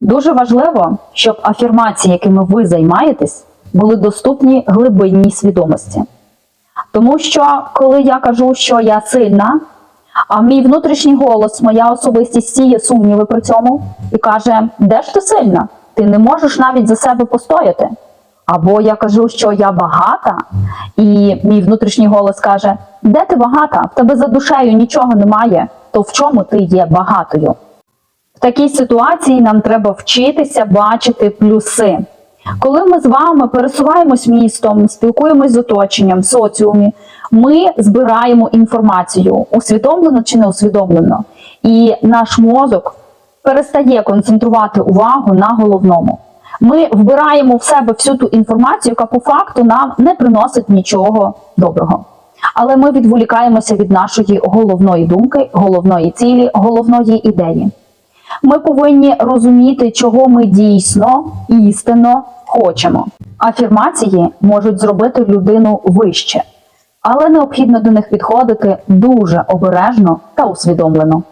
Дуже важливо, щоб афірмації, якими ви займаєтесь, були доступні глибинній свідомості. Тому що, коли я кажу, що я сильна, а мій внутрішній голос, моя особистість сіє сумніви при цьому і каже: де ж ти сильна? Ти не можеш навіть за себе постояти. Або я кажу, що я багата, і мій внутрішній голос каже: Де ти багата? В тебе за душею нічого немає, то в чому ти є багатою? Такій ситуації нам треба вчитися бачити плюси. Коли ми з вами пересуваємось містом, спілкуємось з оточенням, соціумі, ми збираємо інформацію, усвідомлено чи не усвідомлено, і наш мозок перестає концентрувати увагу на головному. Ми вбираємо в себе всю ту інформацію, яка по факту нам не приносить нічого доброго. Але ми відволікаємося від нашої головної думки, головної цілі, головної ідеї. Ми повинні розуміти, чого ми дійсно істинно хочемо. Афірмації можуть зробити людину вище, але необхідно до них підходити дуже обережно та усвідомлено.